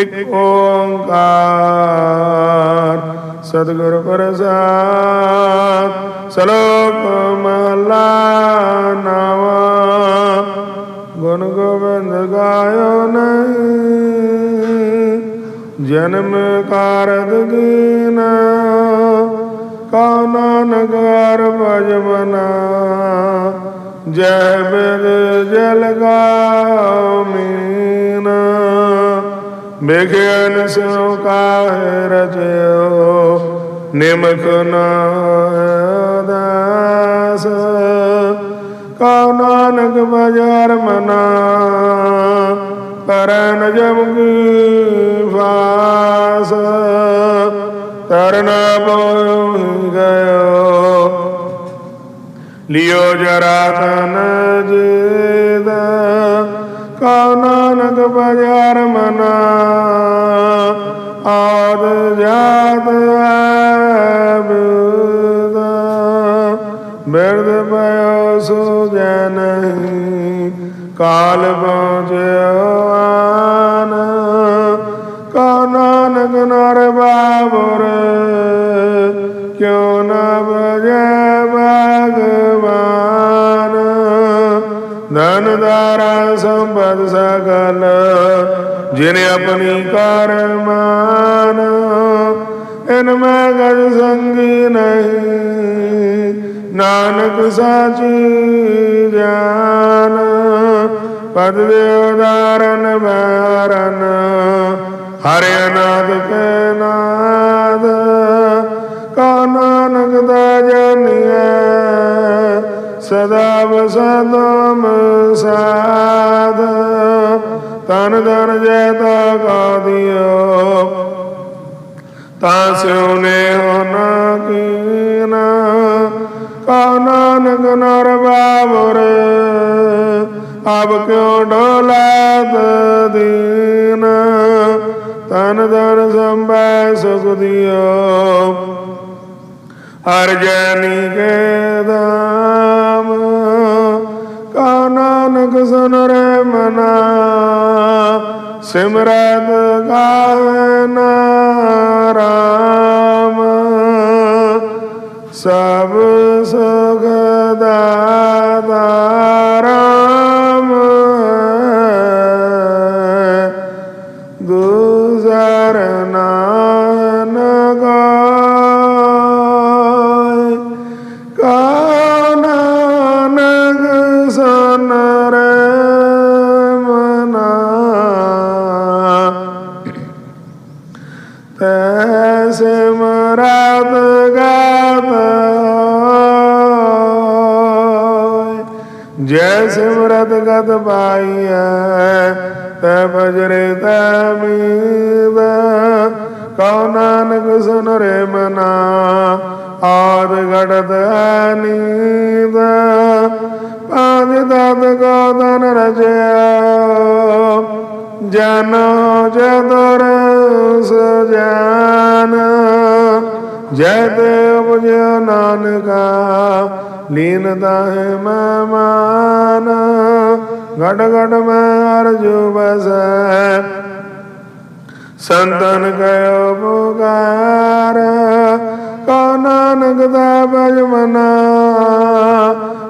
ਇਕ ਓੰਕਾਰ। ਸਤਿਗੁਰ ਪ੍ਰਸਾਦ, ਸਲੋਕ ਮਹਲਾ ਨਵਾ। ਗੁਣ ਗੋਬਿੰਦ ਗਾਇਓ ਨਹੀਂ। ਜਨਮ ਕਾਰਦ ਕੀਨ ਕਉ ਨਾਨਕ ਹਰ ਭਜਮਨਾ ਜੈ ਬਿਦ ਜਲ ਗਾਉ ਮੀਨ ਬਿਖਿਆਨ ਸੋ ਕਾਹਿ ਰਚਿਓ ਨਿਮਖ ਨਾ ਦਾਸ। ਕਉ ਨਾਨਕ ਬਜਾਰ ਮਨਾ ਕਰਨ ਜਮ ਕੀ ਫਾਸ ਤਰਨਾ ਪਉ ਗਇਓ, ਲਿਓ ਜਰਾ ਤਨ ਜੀਦ ਨਾਨਕ ਬਜਾਰ ਮਨਾ। ਆਦ ਜਾਤ ਆਬਦ ਬਿਰਦ ਪਇਓ ਸੋ ਜੈ ਨਹੀਂ ਕਾਲ ਪਹੁੰਚਿਓ ਆਨ। ਕਉ ਨਾਨਕ ਨਰ ਬਾਬੁਰ। ਕਿਉ ਨ ਬਜੈ ਭਗਵਾਨ। ਦਾਰਾ ਸੰਪਦ ਸਗਲ, ਜਿਨ ਆਪਣੀ ਕਰ ਮਾਨ, ਇਨ ਮੈਂ ਗਜ ਸੰਗੀ ਨਹੀਂ। ਨਾਨਕ ਸਾਚੀ ਗਿਆਨ, ਪਦ ਦੇ ਉਦਾਰਨ ਬਾਰਨ ਹਰਿ ਅਨਾਦ ਕੇ ਨਾਦ। ਕਉ ਨਾਨਕ ਦਾ ਜਨੀਐ ਸਦਾ ਬਸਦਮ ਸਾਧ। ਤਨ ਧਨ ਜੈ ਤਾ ਕਾ ਤਾਂ ਸਿਉ ਨੇ ਹੋਣਾ ਕੀਨਾ। ਕਉ ਨਾਨਕ ਨਰ ਬਾਬੁਰ ਅਬ ਕਿਉ ਡੋਲਾਤ ਦੀਨ। ਤਨ ਧਨ ਸੰਭੈ ਸੁਖ ਦਿਓ। ਹਰ ਜੈਨੀ ਕੇ ਦਾਮ ਕਉ ਨਾਨਕ ਸੁਨ ਰੇ ਮਨਾ ਸਿਮਰਤ ਗਾਵੇ ਨਾਰਾਮ ਸਭ ਸੁਖ ਦਾਤਾ ਸਿਮਰਤ ਗਤ ਪਾਈਐ, ਤੈ ਬਜਰੇ ਤੈ ਮੀਦ ਕਉ ਨਾਨਕ ਸੁਨ ਰੇ ਮਨਾ, ਆਦ ਘੜਤ ਨੀਂਦ। ਪੰਜ ਤਤ ਕੋ ਤਨ ਰਚਿਆ, ਜਨ ਜਦਰ ਸਜਾਨ ਜੈ ਤੇ ਉਪਜਿ ਨਾਨਕਾ, ਲੀਨ ਦਾਹਿ ਮਹਿਮਾਨ ਘਟ ਘਟ ਮੈਂ ਅਰਜੂ ਬਸੈ ਸੰਤਨ ਕਯੋ ਪੁਕਾਰ। ਕਉ ਨਾਨਕ ਦਾ ਬਜਮਨਾ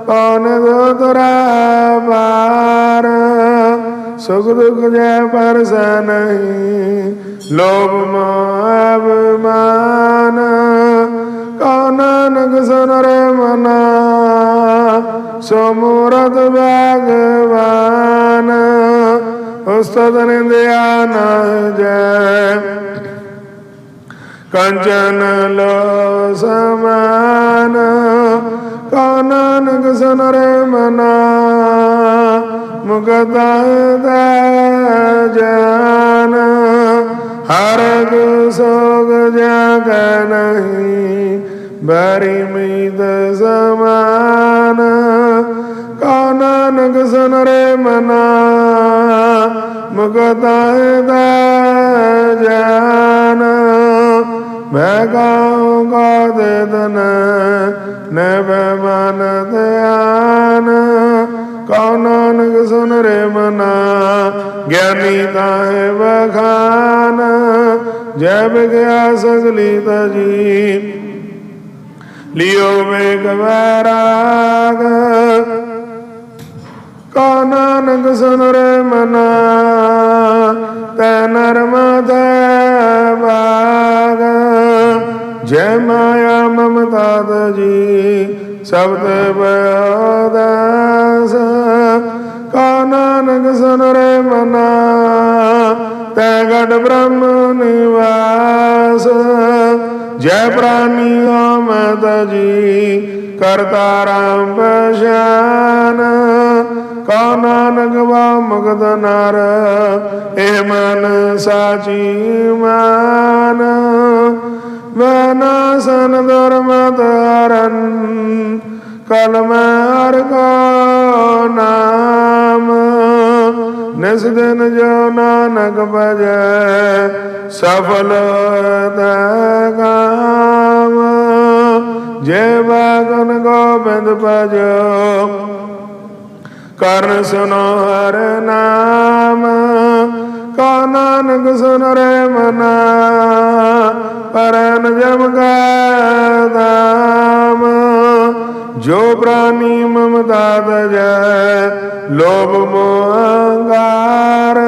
ਕੌਣ ਦੋ ਤੁਰਾ ਬਾਰ। ਸੁਖ ਦੁਖ ਜੈ ਪਰਸ ਨਹੀਂ। ਲੋਭ ਮੋਹ ਅਭਿਮਾਨ ਕਉ ਨਾਨਕ ਸੁਨ ਰੇ ਮਨਾ, ਸੋ ਮੂਰਤ ਭਗਵਾਨ, ਉਸਤਤ ਨਿੰਦਿਆ ਨਾ ਜੈ। ਕੰਚਨ ਲੋ ਸਮਾਨ, ਕਉ ਨਾਨਕ ਸੁਨ ਰੇ ਮਨਾ ਮੁਕਤਾ ਦਾ ਜਾਨ, ਹਰ ਗੁ ਸੋਗ ਜਗ ਨਹੀਂ ਬਰੀ ਮੀਦ ਸਮਾਨ। ਕਉ ਨਾਨਕ ਸੁਨ ਰੇ ਮਨਾ ਮੁਕਤਾ ਦਾ ਜਾਨ। ਮੈਂ ਗਾਉ ਗਾ ਦੇ ਦਨ ਨਭ ਮਨ ਧਿਆਨ, ਕਉ ਸੁਨ ਰੇ ਮਨਾ, ਗਿਆਨੀ ਤਾਹੇ ਬਖਾਨ ਜੈ ਬਿਗਿਆ ਸਗਲੀ ਤਜੀ। ਲਿਓ ਵੇਗ ਵੈਰਾਗ ਕਾ ਨਾਨਕ ਸੁਨ ਰੇ ਮਨਾ, ਤੈ ਨਰਮ ਤੈ ਜੈ ਮਾਇਆ ਮਮਤਾ ਤਜੀ ਸਬਦ ਬਯੋਦਾਸ ਕਉ ਨਾਨਕ ਸੁਨ ਰੇ ਮਨਾ, ਤੈ ਗੜ ਬ੍ਰਹਮ ਨਿਵਾਸ। ਜੈ ਪ੍ਰਾਨੀ ਆਮਦ ਜੀ ਕਰਤਾ ਰਾਮ ਪਛਾਨ। ਕਉ ਨਾਨਕ ਵਾ ਮੁਗਦ ਨਰ, ਇਹ ਮਨ ਸਾਚੀ ਮਾਨ। ਵਨਾਸਨ ਧਰਮਤ ਹਰਨ ਕਲਮ ਹਰ ਕੋ ਨਾਮ। ਨਿਸ ਦਿਨ ਜੋ ਨਾਨਕ ਭਜੈ, ਸਫਲ ਦਾ ਕਾਮ ਜੇ ਬਾਗਨ ਗੋਬਿੰਦ ਭਜੋ, ਕਰਨ ਸੁਨੋ ਹਰ ਨਾਮ। ਕਾ ਨਾਨਕ ਸੁਨ ਰੇ ਮਨਾ ਪਰਨ ਜਮ ਕਾ ਦਾਮ। ਜੋ ਪ੍ਰਾਨੀ ਮਮਤਾ ਤਜੈ ਲੋਭ ਮੋਹ ਅਹੰਕਾਰ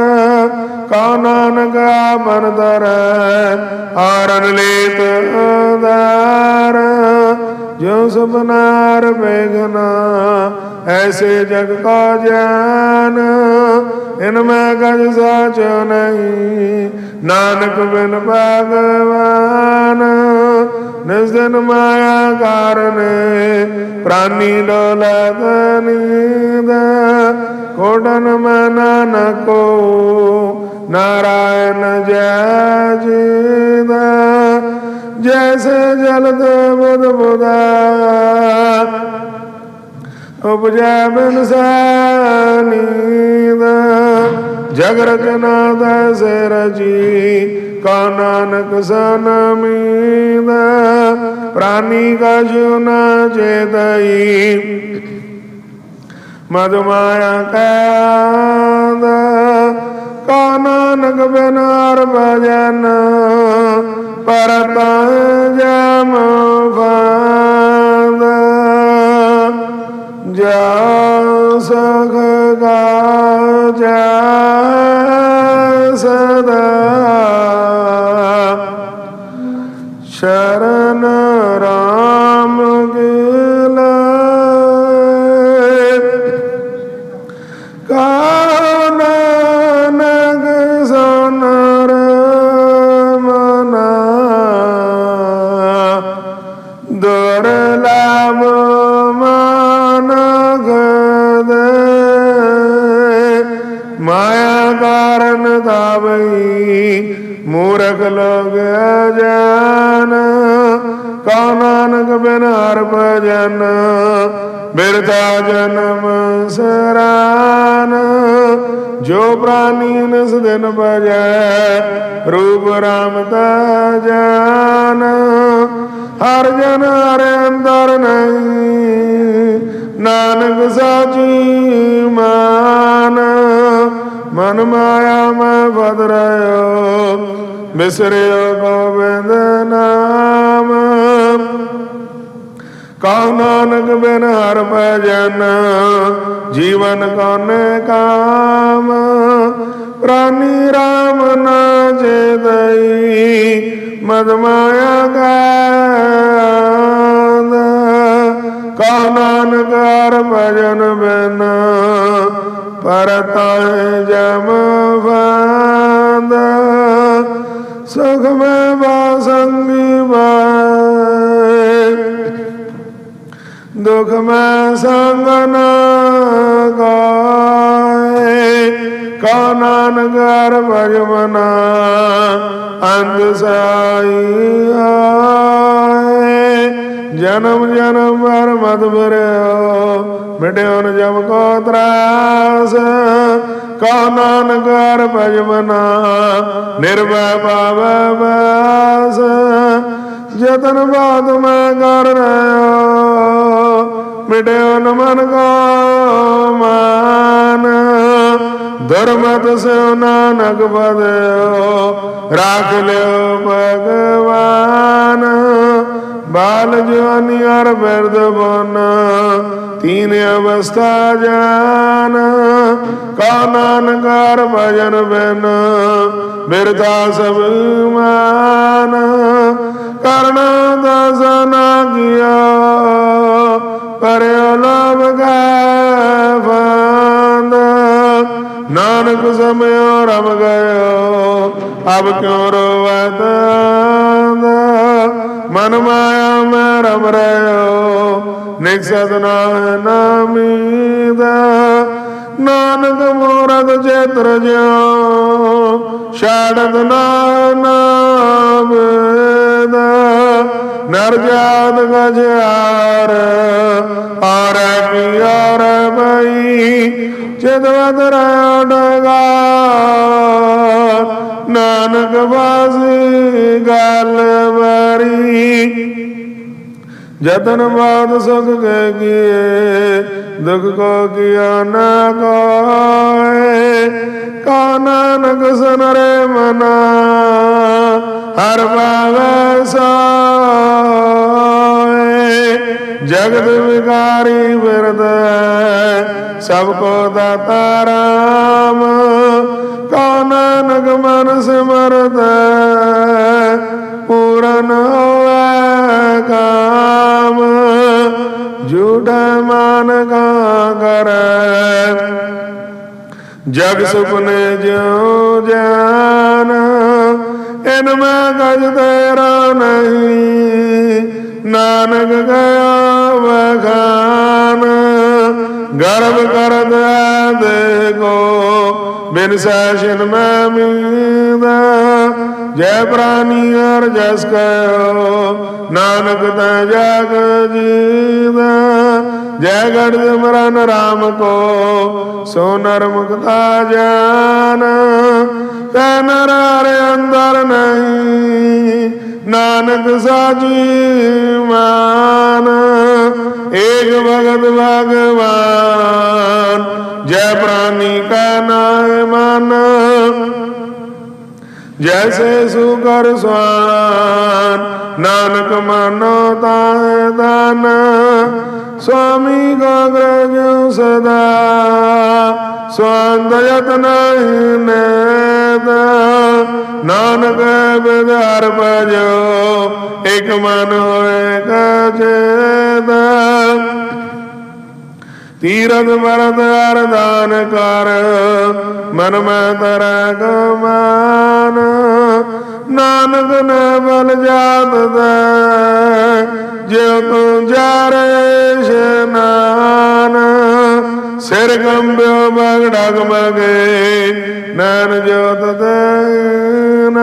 ਕਾ ਨਾਨਕ ਆਪਨ ਧਰੈ ਆਰਨ ਲੇਤ ਉਦਾਰ ਜੋ ਸੁਪਨਾਰ ਬੇਗਨਾ ਐਸੇ ਜਗ ਕਾ ਜਾਨ। ਇਨ ਮੈਂ ਗਜ ਸਾਚ ਨਹੀਂ, ਨਾਨਕ ਬਿਨ ਭਗਵਾਨ। ਨਿਸ ਦਿਨ ਮਾਇਆ ਕਾਰਨੇ, ਪ੍ਰਾਨੀ ਡੋਲਤ ਨੀਂਦ। ਕੋਡਨ ਮੈਂ ਨਾਨਕੋ, ਨਾਰਾਇਣ ਜੈ ਜੀਦਾ ਜੈਸੇ ਜਲ ਦੇ ਬੁਧ ਬੁਦਾ ਉਪਜੈ ਬਿਨ ਸਾਨੀਦ ਜਗ ਰਚਨਾ ਦੈਸੇ ਰਜੀ ਕਾ ਨਾਨਕ ਸਨਮੀਦ ਪ੍ਰਾਨੀ ਕਾ ਜੁਨ ਚੇਤਈ ਮਦ ਮਾਇਆ ਕਾਂਦ ਕਾ ਨਾਨਕ ਬਿਨ ਹਰ ਭਜਨ ਪਰਤ ਜਮ ਫਾਂਦ ਜਾ ਸਖ ਗਾ ਜਾ ਸਦਾ ਮਾਇਆ ਕਾਰਨ ਤਾਵਈ ਮੂਰਖ ਲੋਗ ਅਜਾਨ। ਕਉ ਨਾਨਕ ਬਿਨ ਹਰ ਭਜਨ, ਬਿਰਥਾ ਜਨਮ ਸਰਾਨ। ਜੋ ਪ੍ਰਾਨੀ ਨਿਸ ਦਿਨ ਭਜੈ, ਰੂਪ ਰਾਮ ਤਾ ਜਾਨ। ਹਰ ਜਨ ਹਰ ਅੰਦਰ ਨਹੀਂ, ਨਾਨਕ ਸਾਚੀ ਮਾਂ। ਮਨ ਮਾਇਆ ਮੈਂ ਬਦ ਰਿਓ ਬਿਸਰਿਓ ਗੋਬਿੰਦ ਨਾਮ। ਕਉ ਨਾਨਕ ਬਿਨ ਹਰ ਭਜਨ ਜੀਵਨ ਕੌਨੇ ਕਾਮ। ਪ੍ਰਾਨੀ ਰਾਮ ਨਾ ਚੇਤਈ ਮਦ ਮਾਇਆ ਗਾਂਦ ਕਉ ਨਾਨਕ ਹਰ ਭਜਨ ਬਿਨ ਪਰਤਾ ਜਮ ਫਾਂਦ ਸੁਖ ਮੈਂ ਬਾਸੰਗੀ ਬਾਏ ਦੁਖ ਮੈਂ ਸੰਗ ਨ ਗਾਏ, ਕਾ ਨਾਨਕ ਹਰ ਭਜਮਨਾ ਅੰਧ ਸਾਈ ਆਏ। ਜਨਮ ਜਨਮ ਵਰ ਮਦ ਭਰਿਓ ਮਿਟਿਓ ਨ ਜਮ ਕੋ ਤਰਾਸ। ਕਾ ਨਾਨਕ ਹਰ ਭਜਮਨਾ ਨਿਰਭੈ ਪਾਵੈ ਬਾਸ ਜਤਨ ਬਾਤ ਮੈਂ ਕਰ ਰਿਹਾ ਮਿਟਿਓ ਨ ਮਨ ਕੋ ਮਾਨ। ਧਰਮਤ ਸਿਉ ਨਾਨਕ ਬਦਿਓ ਰਾਖ ਲਿਓ ਭਗਵਾਨ। ਬਾਲ ਜਵਾਨੀ ਅਰ ਬਿਰਦ ਬਨ, ਤੀਨ ਅਵਸਥਾ ਜਾਨ। ਕਾ ਨਾਨਕਾਰ ਭਜਨ ਬਿਨ, ਬਿਰਥਾ ਸਭ ਮਾਨ। ਕਰਨ ਦਸ ਨਾ ਪਰਿਓ ਲੋਭ ਕੈ ਨਾਨਕ ਸਮਿਓ ਰਮ ਗਇਓ, ਅਬ ਕਿਉ ਰੋਵਤ ਮਨ ਮਾਇਆ ਮੈਂ ਰਮ ਰਿਓ ਨਿਕਸਤ ਨਾਮੀ ਦਾ ਨਾਨਕ ਮੂਰਤ ਚੇਤਰ ਜਿਉ, ਛਾੜਤ ਨਾ ਨਾਮ ਨਰ ਜਾਤ ਗਜਾਰ ਆਰ ਪਿਆਰ ਬਈ ਚਿਤਵਤ ਰੜਗਾ ਨਾਨਕ ਬਾਸੀ ਗਲ ਬਰੀ ਜਤਨ ਬਾਦ ਸੁਖ ਕੇ ਕੀਏ, ਦੁਖ ਕੋ ਕੀਆ ਨਾ ਕੋਏ ਕਾ ਨਾਨਕ ਸੁਨਰੇ ਮਨਾ, ਹਰ ਭਾਵੈ ਸੋਏ। ਜਗਤ ਵਿਕਾਰੀ ਬਿਰਦ ਸਭ ਕੋ ਦਾਤਾ ਰਾਮ। ਮਨ ਸਿਮਰਤ ਪੂਰਨ ਹੋਵੇ ਕਾਮ। ਝੂਠਾ ਮਾਨ ਕਾ ਕਰੈ ਜਗ ਸੁਪਨੇ ਜਿਉ ਜਾਨ, ਇਨ ਮੈਂ ਗਜ ਤੇਰਾ ਨਹੀਂ। ਨਾਨਕ ਗਿਆ ਵਖਾਨ ਗਰਭ ਕਰਦ ਦੇਖੋ ਬਿਨ ਸੈਸ਼ਨ ਮੈਂ ਮੀਦਾ। ਜੈ ਪ੍ਰਾਨੀ ਅਰ ਜਸ ਕਯੋ ਨਾਨਕ ਤੈ ਜਗ ਜੀਦਾ। ਜੈ ਗੜ ਸਿਮਰਨ ਰਾਮ ਕੋ। ਸੋ ਨਰ ਮੁਕਤਾ ਜਾਨ। ਤੈ ਨਰ ਅੰਦਰ ਨਹੀਂ। ਨਾਨਕ ਸਾਜੀ ਮਾਨ ਏਕ ਭਗਤ ਭਗਵਾਨ ਜੈ ਪ੍ਰਾਨੀ ਕਾ ਨਾਮ ਮਨ ਜੈਸੇ ਸੁਗਰ ਸਵਾਨ, ਨਾਨਕ ਮਾਨੋ ਤਾਹੇ ਦਾਨ ਸੁਆਮੀ ਗੋਗਰਜ ਸਦਾ ਸਵੰਦ ਯਤਨ ਨੇਦ। ਨਾਨਕ ਬਿਦਾਰ ਭਜੋ, ਇਕ ਮਨ ਹੋਏ ਕਜੇਦ ਤੀਰਥ ਮਰਦ ਅਰਦਾਨ ਕਰ, ਮਨ ਮੈਂ ਤਰ ਗਮਾਨ। ਨਾਨਕ ਨੇ ਬਲ ਜਾਤ ਦੇ, ਜਿਉ ਤੂੰ ਜਾਰੇ ਸ਼ਨਾਨ ਸਿਰ ਕੰਬਿਓ ਬਗ ਡਗ ਮਗੇ, ਨੈਣ ਜੋਤ ਦੇਨ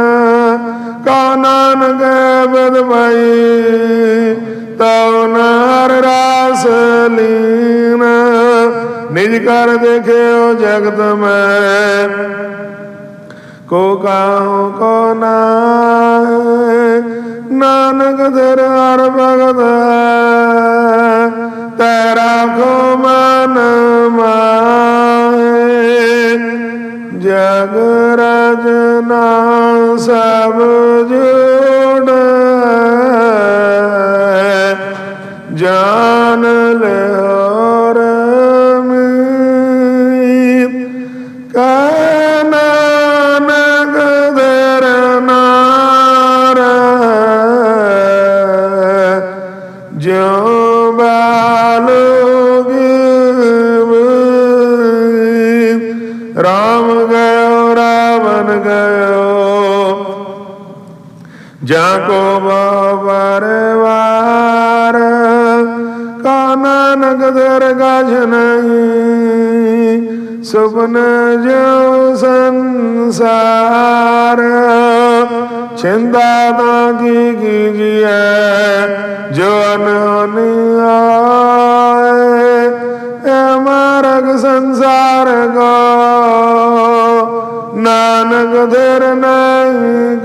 ਕਾ ਨਾਨਕ ਬਦ ਭਾਈ ਤਉ ਨਾਰ ਰਾਸ ਲੀਨ ਨਿਜ ਕਰ ਦੇਖਿਓ ਜਗਤ ਮੈਂ। ਕੋ ਕਾਹੂ ਕੋ ਨਾਹੀ, ਨਾਨਕ ਦਰ ਹਰ ਭਗਤ ਤੇਰਾ ਕੋ ਮਨ ਮਾਹੀ, ਜਗ ਰਜਨਾ ਸਭ ਜੋੜ ਜਾ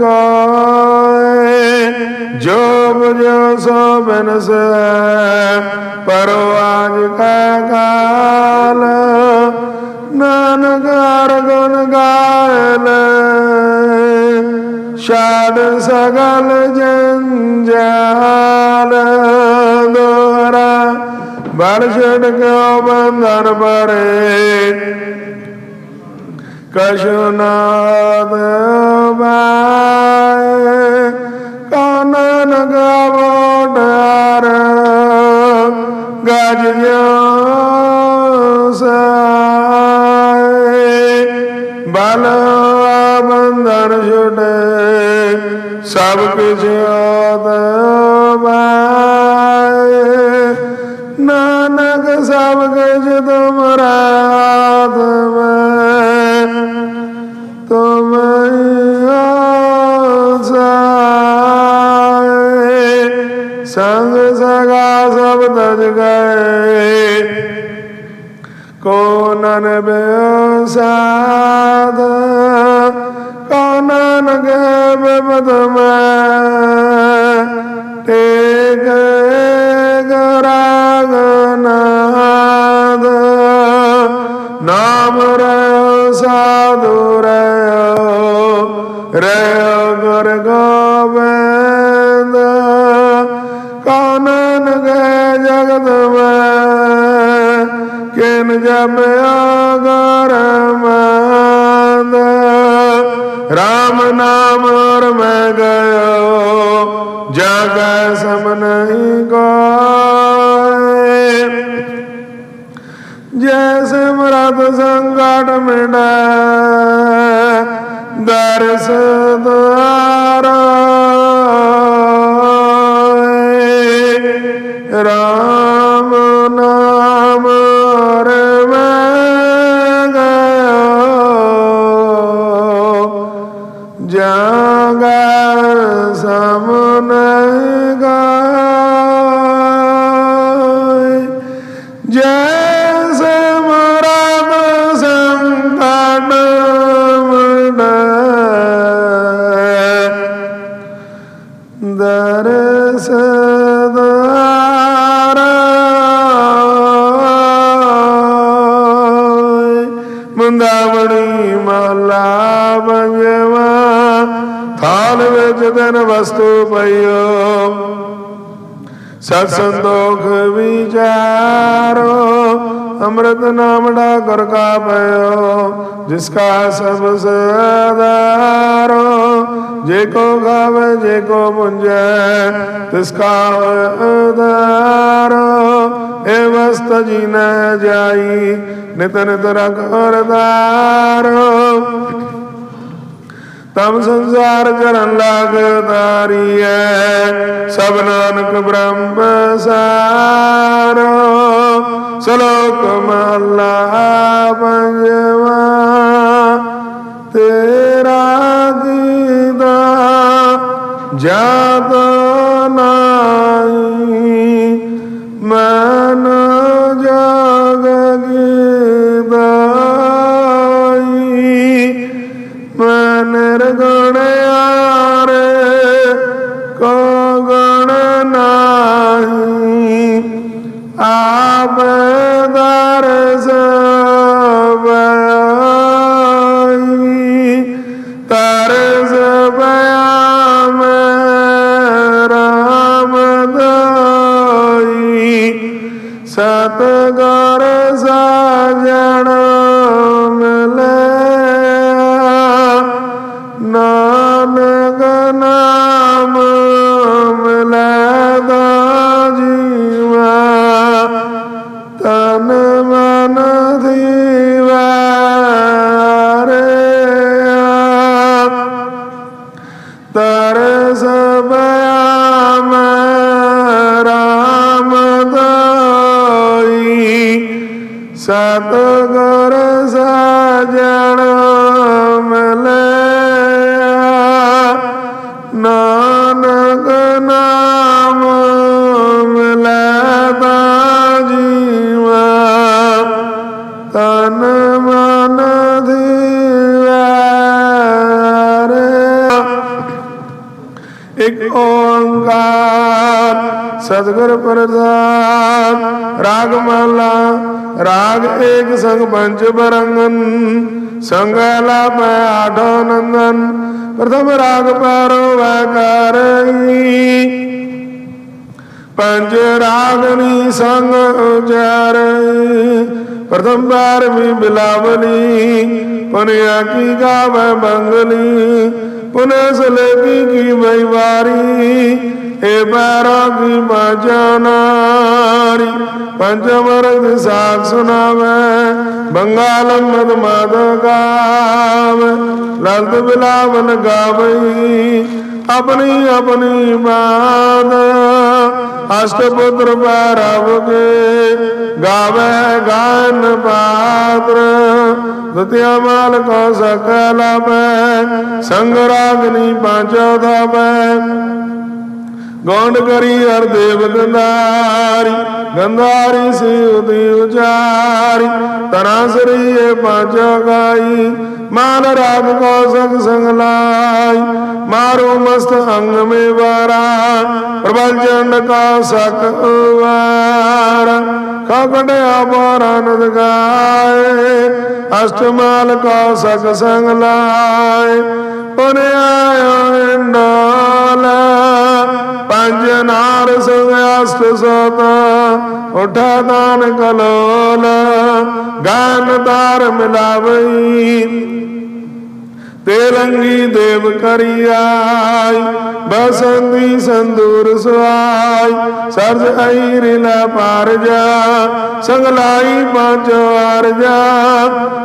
ਦਰ ਜੋ ਬੁਝੋ ਸੋ ਬਿਨਸ ਪਰੋ ਆਜ ਕਾ ਕਾਲ ਨਾਨਕ ਗੁਣ ਗਾਇਲ ਛਾੜ ਸਗਲ ਜੰਜਾਲ। ਦੋਹਰਾ ਬਲ ਛੜ ਬੰਧਨ ਪਰੇ ਕਛੁ ਨਾਦ ਬਾਏ ਕਾਨਨ ਗਾਵੋ ਡਰ। ਗਜ ਜਿਉ ਬਲ ਬੰਧਨ ਛੁਟੇ। ਸਭ ਕੁਛ ਆਦ ਨਾਨਕ ਸਭ ਕੁਛ ਨਨ ਕਿਨ ਜਪਿਆ ਗਰ ਮੰਦ। ਰਾਮ ਨਾਮ ਔਰ ਮੈਂ ਗਇਓ, ਜਗ ਸਮ ਨਹੀਂ ਕੋਏ ਜੈਸੇ ਮਰਦ ਸੰਗਟ ਮਿਟੈ, ਦਰਸ ਦੁਆਰੇ ਦਰਸ ਦਾਰੇ ਮਾਲਾ ਮਹਲਾ ਪੰਜਵਾ ਥਾਲ ਵਿੱਚ ਦਿਨ ਵਸਤੂ ਪਈਓ। ਸਤ ਸੰਤੋਖ ਵਿਚਾਰੋ, ਅੰਮ੍ਰਿਤ ਨਾਮ ਦਾ ਗੁਰ ਕਾ ਪਇਓ, ਜਿਸ ਕਾ ਸਭ ਸਦਾਰੋ। ਜੇ ਕੋ ਖਾਵੇ ਜੇ ਕੋ ਪੁੰਜੈ, ਤਿਸ ਕਾ ਉਦਾਰੋ। ਏ ਵਸਤ ਜੀ ਨ ਜਾਈ, ਨਿਤ ਨਿਤ ਰਖ ਹਰਦਾਰੋ ਤਮ ਸੰਸਾਰ ਚਰਨ ਲਾਗ ਤਾਰੀਐ ਸਭ ਨਾਨਕ ਬ੍ਰਹਮ ਸਾਰੋ। ਸਲੋਕ ਮਹਲਾ ਪੰਜਵਾ। ਤੇਰਾ ਗੀਦਾ ਜਾਤ ਨਾਈ ਮਨ ਰਗਣ ਕੋ ਗਣ ਨਾਹੀ। ਆਪ ਦਰਸ ਬਈ ਤਰਸ ਬਿਆ ਮੈਂ ਰਾਮ ਦਾਈ। ਸਤ ਗਰ ਸਾਜਣ ਮਿਲਿਆ ਮਨ ਦੀਵਾਰ ਇੱਕ ਓੰਕਾਰ ਸਤਿਗੁਰ ਪ੍ਰਸਾਦ ਰਾਗ ਮਾਲਾ, ਰਾਗ ਏਕ ਸੰਗ ਪੰਜ ਬਰੰਗਨ, ਸੰਗ ਲਾਪੈ ਆਠੋ ਨੰਦਨ, ਪ੍ਰਥਮ ਰਾਗ ਪਰੋ ਵੈਕਾਰਈ ਪੰਜ ਰਾਗਨੀ ਸੰਗ ਉਚਾਰੈ ਪ੍ਰਥਮ ਬਾਰ ਵੀ ਬਿਲਾਵਲੀ ਪੁਨਿਆ ਕੀ ਗਾਵੇ ਬੰਗਲੀ ਪੁਨਿ ਸਲੇਕੀ ਕੀ ਬਈਵਾਰੀ ਏ ਬਾਰਾ ਕੀ ਬਾਜਾਨਾਰੀ ਪੰਜਮ ਰਗ ਸਾਖ ਸੁਨਾਵੇ ਬੰਗਾਲਮ ਮਦ ਮਾਦ ਗਾਵੇ ਲਲਤ ਬਿਲਾਵਨ ਗਾਵਈ ਆਪਣੀ ਆਪਣੀ ਬਾਤ ਅਸ਼ਟਪੁੱਤਰ ਪਾਰਵਗੇ ਗਾਵੇ ਗਾਨ ਪਾਤਰ। ਦਤਿਆ ਮਾਲ ਕੋ ਸਕਲ ਮੈਂ ਸੰਗ ਰਾਗਨੀ ਪਾਂਚੋ ਧਾਪੈ। ਗੌਂਡ ਕਰੀ ਹਰ ਦੇਵ ਗੰਧਾਰੀ ਗੰਧਾਰੀ ਸੀ ਉਦੀ ਉਚਾਰੀ ਤਨਾ ਸਰੀਏ ਪਾਂਚੋ ਗਾਈ ਮਾਨ ਰਾਗ ਕੋ ਸੰਗ ਸੰਗ ਲਾਈ, ਮਾਰੂ ਮਸਤ ਅੰਗ ਮੇ ਵਾਰਾ ਪ੍ਰਬਲ ਚੰਡ ਕਾ ਸਕ ਵਾਰ ਖਗੜ ਆਬਰਨਦ ਗਾਏ ਅਸ਼ਟਮਾਲ ਕਾ ਸਕ ਸੰਗ ਲਾਏ ਪੁਨ ਆਇਓ ਪੰਜ ਨਾਰ ਸੁਅਸਤ ਸਤ, ਉਠਾ ਦਾਨ ਕਲੋਲ। ਗਾਨ ਤਾਰ ਮਿਲਾਵਈ ਤੇਲੰਗੀ ਦੇਵ ਕਰਿਆਈ ਬਸੰਦੀ ਸੰਦੂਰ ਸੁਆਈ। ਸਰਜ ਆਈ ਰਿਲਾ ਪਾਰ ਜਾ, ਸੰਗਲਾਈ ਪੰਜ ਵਾਰ ਜਾ,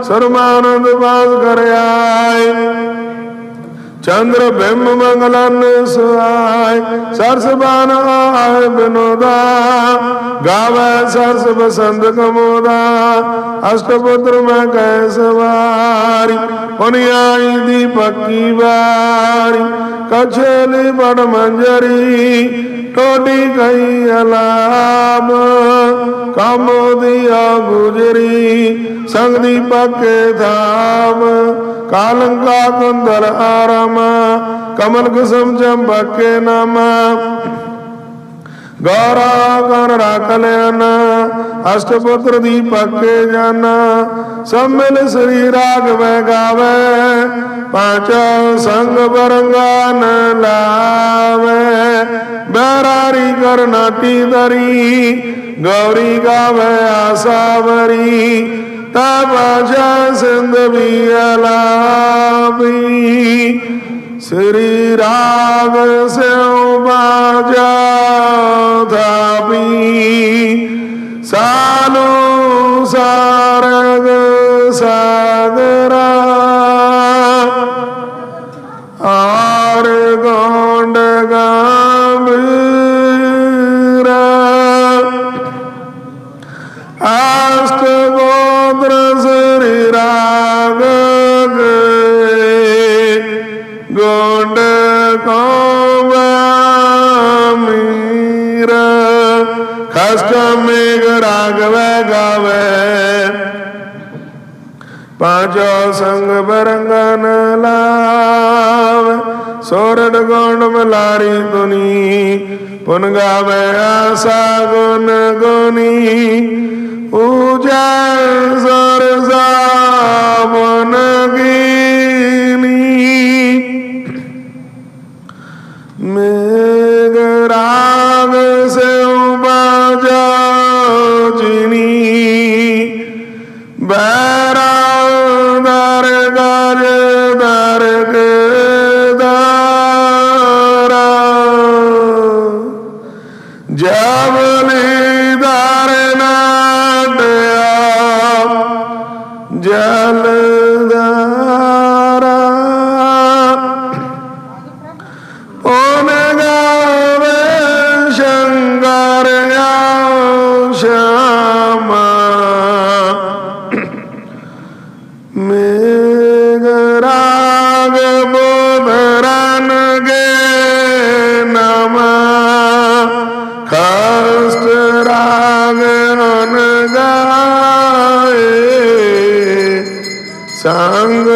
ਸਰਮਾਨੰਦ ਬਾਸ ਕਰ ਚੰਦਰ ਬਿੰਬ ਮੰਗਲਨ ਸੁਆਇ ਸਰਸ ਬਾਨ ਆਏ ਬਿਨੋਦਾ ਗਾਵੇ ਸਰਸ ਬਸੰਤ ਕਮੋਦਾ ਅਸ਼ਟਪੁੱਤਰ ਮੈਂ ਕੈ ਸਵਾਰੀ ਪੁਨਿਆਈ ਦੀ ਪੱਕੀ ਵਾਰੀ। ਕਛੇ ਕਛੇਲੀ ਬੜ ਮੰਜਰੀ ਟੋਡੀ ਗਈ ਅਲਾਮ, ਕਮ ਦੀਆ ਗੁਜਰੀ ਸੰਗਦੀ ਪੱਕੇ ਧਾਮ। ਕਾਲੰਕਾ ਕੁੰਦਲ ਆਰਾਮ, ਕਮਲ ਕੁਸਮ ਚੰਬਕੇ ਨਾਮ। ਗੌਰਾ ਕਰ ਰੱਖ ਲੈਨ ਅਸ਼ਟਪੁੱਤਰ ਦੀ ਪੱਕੇ ਜਨ ਸੰਮਿਲ ਸ੍ਰੀ ਰਾਗਵੇ ਗਾਵੇ, ਪਾਂਚੋ ਸੰਗ ਬਰੰਗਾਨ ਲਾਵੇ। ਬਰਾਰੀ ਕਰਨਾਟੀ ਦਰੀ, ਗੌਰੀ ਗਾਵੇ ਆਸਾਵਰੀ ਤਾ ਬਾਜਾ ਸਿੰਧ ਵੀ ਅਲਾਪੀ। ਸ੍ਰੀ ਰਾਗ ਸਿਉ ਬਾਜਾ ਥਾਪੀ ਸਾਲੂ ਸਾਰਗ ਸਾਗਰਾ ਗੋਂਡ ਮਲਾਰੀ ਤੁਨੀ ਪੁਨ ਗਾਵੇ ਆਸਾ ਗੁਨ ਗੁਨੀ ਪੂਜਾ ਸਰ ਸਾਬਨ ਗੀਨੀ ਮੇਗ ਰਾਗ ਸੇ ਸੰਗ